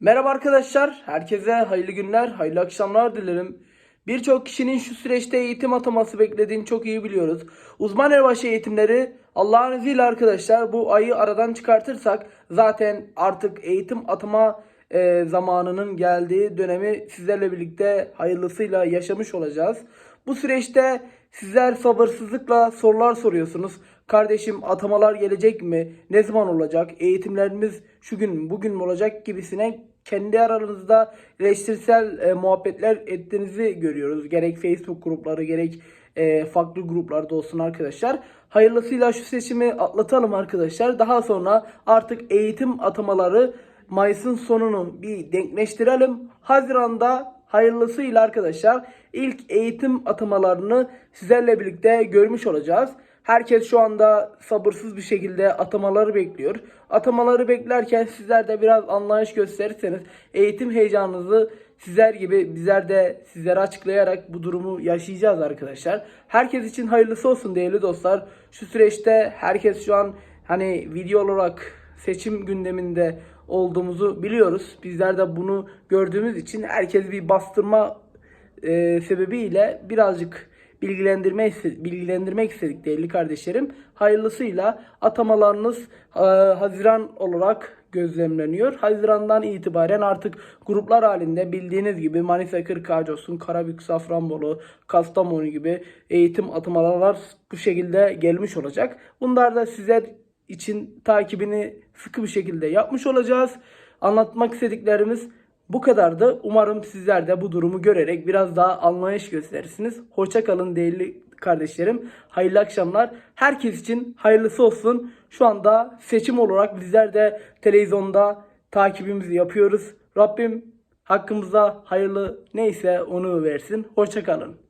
Merhaba arkadaşlar, herkese hayırlı günler, hayırlı akşamlar dilerim. Birçok kişinin şu süreçte eğitim ataması beklediğini çok iyi biliyoruz. Uzman elebaşı eğitimleri Allah'ın izniyle arkadaşlar bu ayı aradan çıkartırsak zaten artık eğitim atama e, zamanının geldiği dönemi sizlerle birlikte hayırlısıyla yaşamış olacağız. Bu süreçte sizler sabırsızlıkla sorular soruyorsunuz. Kardeşim atamalar gelecek mi? Ne zaman olacak? Eğitimlerimiz şu gün mü, bugün mü olacak gibisine kendi aranızda eleştirisel e, muhabbetler ettiğinizi görüyoruz. Gerek Facebook grupları gerek e, farklı gruplarda olsun arkadaşlar. Hayırlısıyla şu seçimi atlatalım arkadaşlar. Daha sonra artık eğitim atamaları Mayıs'ın sonunu bir denkleştirelim. Haziran'da hayırlısıyla arkadaşlar ilk eğitim atamalarını sizlerle birlikte görmüş olacağız. Herkes şu anda sabırsız bir şekilde atamaları bekliyor. Atamaları beklerken sizler de biraz anlayış gösterirseniz eğitim heyecanınızı sizler gibi bizler de sizlere açıklayarak bu durumu yaşayacağız arkadaşlar. Herkes için hayırlısı olsun değerli dostlar. Şu süreçte herkes şu an hani video olarak seçim gündeminde olduğumuzu biliyoruz. Bizler de bunu gördüğümüz için herkes bir bastırma e, sebebiyle birazcık bilgilendirme bilgilendirmek istedik değerli kardeşlerim. Hayırlısıyla atamalarınız e, Haziran olarak gözlemleniyor. Haziran'dan itibaren artık gruplar halinde bildiğiniz gibi Manisa Kırkağaç olsun, Karabük, Safranbolu, Kastamonu gibi eğitim atamalar bu şekilde gelmiş olacak. Bunlar da sizler için takibini sıkı bir şekilde yapmış olacağız. Anlatmak istediklerimiz bu kadardı. Umarım sizler de bu durumu görerek biraz daha anlayış gösterirsiniz. Hoşça kalın değerli kardeşlerim. Hayırlı akşamlar. Herkes için hayırlısı olsun. Şu anda seçim olarak bizler de televizyonda takibimizi yapıyoruz. Rabbim hakkımıza hayırlı neyse onu versin. Hoşça kalın.